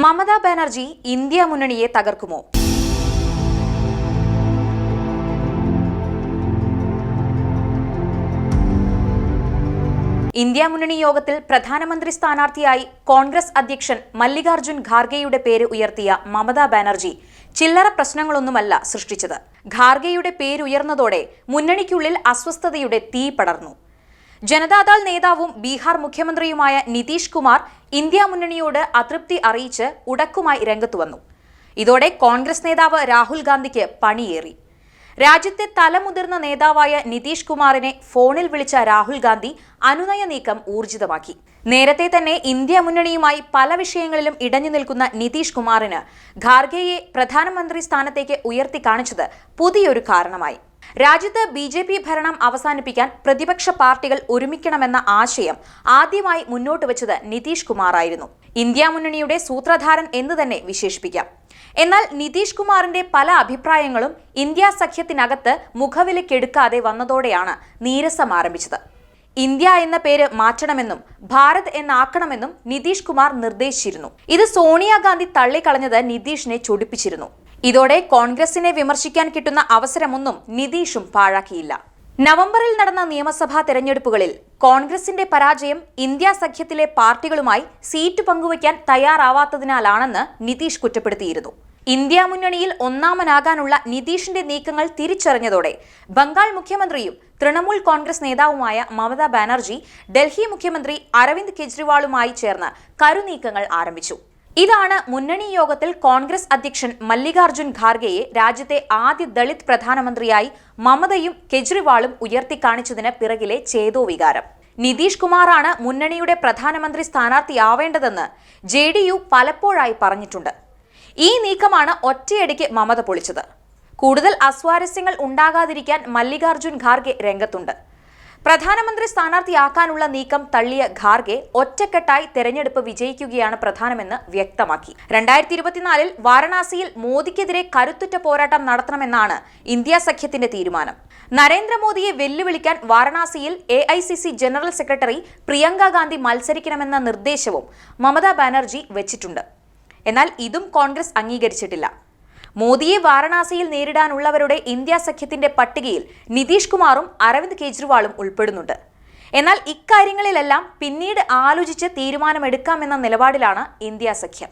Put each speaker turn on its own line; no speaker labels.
Mamata Banerjee India മുന്നണിയെ തകർക്കുമോ? India മുന്നണി യോഗത്തിൽ പ്രധാനമന്ത്രി സ്ഥാനാർത്ഥിയായി കോൺഗ്രസ് അധ്യക്ഷൻ മല്ലികാർജുൻ ഖാർഗെയുടെ പേര് ഉയർത്തിയ മമതാ ബാനർജി ചില്ലറ പ്രശ്നങ്ങളൊന്നുമല്ല സൃഷ്ടിച്ചത്. ഖാർഗെയുടെ പേരുയർന്നതോടെ മുന്നണിക്കുള്ളിൽ അസ്വസ്ഥതയുടെ തീ പടർന്നു. ജനതാദൾ നേതാവും ബീഹാർ മുഖ്യമന്ത്രിയുമായ നിതീഷ് കുമാർ ഇന്ത്യ മുന്നണിയോട് അതൃപ്തി അറിയിച്ച് ഉടക്കുമായി രംഗത്തു വന്നു. ഇതോടെ കോൺഗ്രസ് നേതാവ് രാഹുൽ ഗാന്ധിക്ക് പണിയേറി. രാജ്യത്തെ തലമുതിർന്ന നേതാവായ നിതീഷ് കുമാറിനെ ഫോണിൽ വിളിച്ച രാഹുൽ ഗാന്ധി അനുനയ നീക്കം ഊർജിതമാക്കി. നേരത്തെ തന്നെ ഇന്ത്യ മുന്നണിയുമായി പല വിഷയങ്ങളിലും ഇടഞ്ഞു നിൽക്കുന്ന നിതീഷ് കുമാറിന് ഖാർഗെയെ പ്രധാനമന്ത്രി സ്ഥാനത്തേക്ക് ഉയർത്തി കാണിച്ചത് പുതിയൊരു കാരണമായി. രാജ്യത്ത് ബി ജെ പി ഭരണം അവസാനിപ്പിക്കാൻ പ്രതിപക്ഷ പാർട്ടികൾ ഒരുമിക്കണമെന്ന ആശയം ആദ്യമായി മുന്നോട്ട് വെച്ചത് നിതീഷ് കുമാർ ആയിരുന്നു ഇന്ത്യ മുന്നണിയുടെ സൂത്രധാരൻ എന്ന് തന്നെ വിശേഷിപ്പിക്കാം. എന്നാൽ നിതീഷ് കുമാറിന്റെ പല അഭിപ്രായങ്ങളും ഇന്ത്യ സഖ്യത്തിനകത്ത് മുഖവിലക്കെടുക്കാതെ വന്നതോടെയാണ് നീരസം ആരംഭിച്ചത്. ഇന്ത്യ എന്ന പേര് മാറ്റണമെന്നും ഭാരത് എന്നാക്കണമെന്നും നിതീഷ് കുമാർ നിർദ്ദേശിച്ചിരുന്നു. ഇത് സോണിയാഗാന്ധി തള്ളിക്കളഞ്ഞത് നിതീഷിനെ ചൊടിപ്പിച്ചിരുന്നു. ഇതോടെ കോൺഗ്രസിനെ വിമർശിക്കാൻ കിട്ടുന്ന അവസരമൊന്നും നിതീഷും പാഴാക്കിയില്ല. നവംബറിൽ നടന്ന നിയമസഭാ തെരഞ്ഞെടുപ്പുകളിൽ കോൺഗ്രസിന്റെ പരാജയം ഇന്ത്യ സഖ്യത്തിലെ പാർട്ടികളുമായി സീറ്റ് പങ്കുവയ്ക്കാൻ തയ്യാറാവാത്തതിനാലാണെന്ന് നിതീഷ് കുറ്റപ്പെടുത്തിയിരുന്നു. ഇന്ത്യ മുന്നണിയിൽ ഒന്നാമനാകാനുള്ള നിതീഷിന്റെ നീക്കങ്ങൾ തിരിച്ചറിഞ്ഞതോടെ ബംഗാൾ മുഖ്യമന്ത്രിയും തൃണമൂൽ കോൺഗ്രസ് നേതാവുമായ മമതാ ബാനർജി ഡൽഹി മുഖ്യമന്ത്രി അരവിന്ദ് കെജ്രിവാളുമായി ചേർന്ന് കരുനീക്കങ്ങൾ ആരംഭിച്ചു. ഇതാണ് മുന്നണി യോഗത്തിൽ കോൺഗ്രസ് അധ്യക്ഷൻ മല്ലികാർജുൻ ഖാർഗെയെ രാജ്യത്തെ ആദ്യ ദളിത് പ്രധാനമന്ത്രിയായി മമതയും കെജ്രിവാളും ഉയർത്തിക്കാണിച്ചതിന് പിറകിലെ ചേതോവികാരം. നിതീഷ് കുമാറാണ് മുന്നണിയുടെ പ്രധാനമന്ത്രി സ്ഥാനാർത്ഥിയാവേണ്ടതെന്ന് ജെ ഡി യു പലപ്പോഴായി പറഞ്ഞിട്ടുണ്ട്. ഈ നീക്കമാണ് ഒറ്റയടിക്ക് മമത പൊളിച്ചത്. കൂടുതൽ അസ്വാരസ്യങ്ങൾ ഉണ്ടാകാതിരിക്കാൻ മല്ലികാർജുൻ ഖാർഗെ രംഗത്തുണ്ട്. പ്രധാനമന്ത്രി സ്ഥാനാർത്ഥിയാക്കാനുള്ള നീക്കം തള്ളിയ ഖാർഗെ ഒറ്റക്കെട്ടായി തെരഞ്ഞെടുപ്പ് വിജയിക്കുകയാണ് പ്രധാനമെന്ന് വ്യക്തമാക്കി. രണ്ടായിരത്തി ഇരുപത്തിനാലിൽ വാരണാസിയിൽ മോദിക്കെതിരെ കരുത്തുറ്റ പോരാട്ടം നടത്തണമെന്നാണ് ഇന്ത്യ സഖ്യത്തിന്റെ തീരുമാനം. നരേന്ദ്രമോദിയെ വെല്ലുവിളിക്കാൻ വാരണാസിയിൽ A general secretary Priyanka Gandhi മത്സരിക്കണമെന്ന നിർദ്ദേശവും മമതാ ബാനർജി വെച്ചിട്ടുണ്ട്. എന്നാൽ ഇതും കോൺഗ്രസ് അംഗീകരിച്ചിട്ടില്ല. മോദിയെ വാരണാസിയിൽ നേരിടാനുള്ളവരുടെ ഇന്ത്യ സഖ്യത്തിന്റെ പട്ടികയിൽ നിതീഷ് കുമാറും അരവിന്ദ് കെജ്രിവാളും ഉൾപ്പെടുന്നുണ്ട്. എന്നാൽ ഇക്കാര്യങ്ങളിലെല്ലാം പിന്നീട് ആലോചിച്ച് തീരുമാനമെടുക്കാമെന്ന നിലപാടിലാണ് ഇന്ത്യ സഖ്യം.